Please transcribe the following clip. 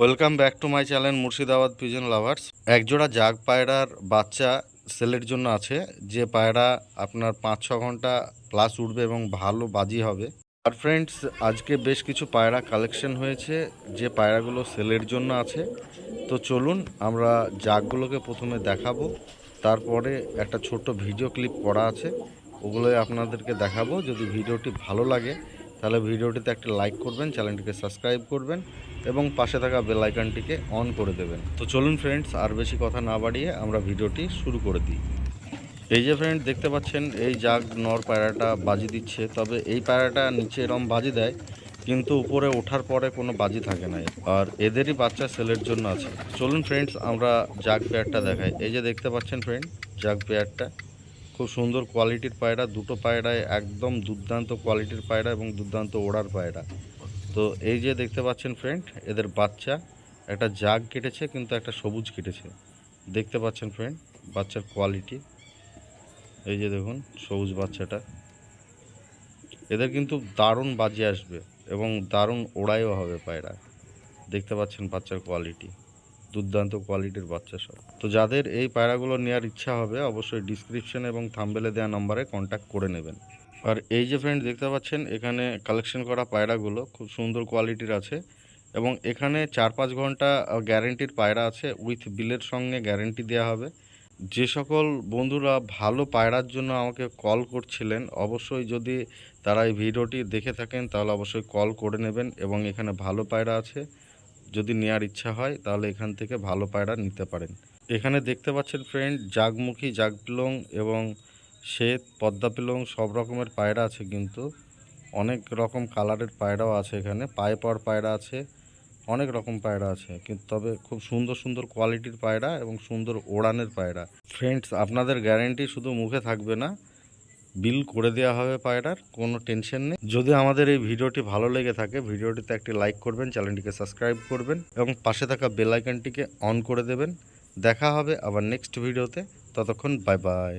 Welcome back to my channel Murshidabad pigeon lovers. একজোড়া জাগ পায়রার বাচ্চা সেলের জন্য আছে, যে পায়রা আপনার পাঁচ ছ ঘণ্টা প্লাস উঠবে এবং ভালো বাজি হবে। আর ফ্রেন্ডস আজকে বেশ কিছু পায়রা কালেকশন হয়েছে, যে পায়রাগুলো সেলের জন্য আছে। তো চলুন আমরা জাগগুলোকে প্রথমে দেখাবো। তারপরে একটা ছোট্ট ভিডিও ক্লিপ করা আছে, ওগুলোই আপনাদেরকে দেখাবো। যদি ভিডিওটি ভালো লাগে তাহলে ভিডিওটিতে একটা লাইক করবেন, চ্যানেলটিকে সাবস্ক্রাইব করবেন এবং পাশে থাকা বেল আইকনটিকে অন করে দেবেন। তো চলুন ফ্রেন্ডস আর বেশি কথা না বাড়িয়ে আমরা ভিডিওটি শুরু করে দিই। এই যে ফ্রেন্ড দেখতে পাচ্ছেন, এই জাগ নর পায়রাটা বাজি দিচ্ছে, তবে এই পায়রাটা নিচে এরম বাজি দেয়, কিন্তু উপরে ওঠার পরে কোনো বাজি থাকে না। আর এদেরই বাচ্চা সেলের জন্য আছে। চলুন ফ্রেন্ডস আমরা জাগ পেয়ারটা দেখাই। এই যে দেখতে পাচ্ছেন ফ্রেন্ড জাগ পেয়ারটা। খুব সুন্দর কোয়ালিটির পায়রা, দুটো পায়রায় একদম দুর্দান্ত কোয়ালিটির পায়রা এবং দুর্দান্ত ওড়ার পায়রা। তো এই যে দেখতে পাচ্ছেন ফ্রেন্ড এদের বাচ্চা একটা জাগ কেটেছে কিন্তু একটা সবুজ কেটেছে। দেখতে পাচ্ছেন ফ্রেন্ড বাচ্চার কোয়ালিটি এই যে দেখুন, সবুজ বাচ্চাটা। এদের কিন্তু দারুণ বাজে আসবে এবং দারুণ ওড়াইও হবে পায়রা। দেখতে পাচ্ছেন বাচ্চার কোয়ালিটি দুর্দান্ত কোয়ালিটির বাচ্চা সব। তো যাদের এই পায়রাগুলো নেওয়ার ইচ্ছা হবে, অবশ্যই ডিসক্রিপশন এবং থাম্বেলে দেওয়া নম্বরে কন্ট্যাক্ট করে নেবেন। আর এই যে ফ্রেন্ড দেখতে পাচ্ছেন, এখানে কালেকশন করা পায়রাগুলো খুব সুন্দর কোয়ালিটির আছে এবং এখানে চার পাঁচ ঘণ্টা গ্যারেন্টির পায়রা আছে উইথ বিলের সঙ্গে গ্যারেন্টি দেওয়া হবে। যে সকল বন্ধুরা ভালো পায়রার জন্য আমাকে কল করছিলেন, অবশ্যই যদি তারা এই ভিডিওটি দেখে থাকেন, তাহলে অবশ্যই কল করে নেবেন এবং এখানে ভালো পায়রা আছে। যদি নেওয়ার ইচ্ছা হয়, তাহলে এখান থেকে ভালো পায়রা নিতে পারেন। এখানে দেখতে পাচ্ছেন ফ্রেন্ড জাগমুখী জাগপিলং এবং শ্বেত পদ্মা পিলং সব রকমের পায়রা আছে কিন্তু। অনেক রকম কালারের পায়রাও আছে এখানে। পায়ে পাওয়ার পায়রা আছে, অনেক রকম পায়রা আছে। কিন্তু তবে খুব সুন্দর সুন্দর কোয়ালিটির পায়রা এবং সুন্দর ওড়ানের পায়রা। ফ্রেন্ডস আপনাদের গ্যারেন্টি শুধু মুখে থাকবে না বিল করে দেওয়া হবে পায়রার, কোনো টেনশন নেই। যদি আমাদের এই ভিডিওটি ভালো লেগে থাকে, ভিডিওটিতে একটি লাইক করবেন, চ্যানেলটিকে সাবস্ক্রাইব করবেন এবং পাশে থাকা বেল আইকনটিকে অন করে দেবেন। দেখা হবে আবার নেক্সট ভিডিওতে। ততক্ষণ বাই বাই।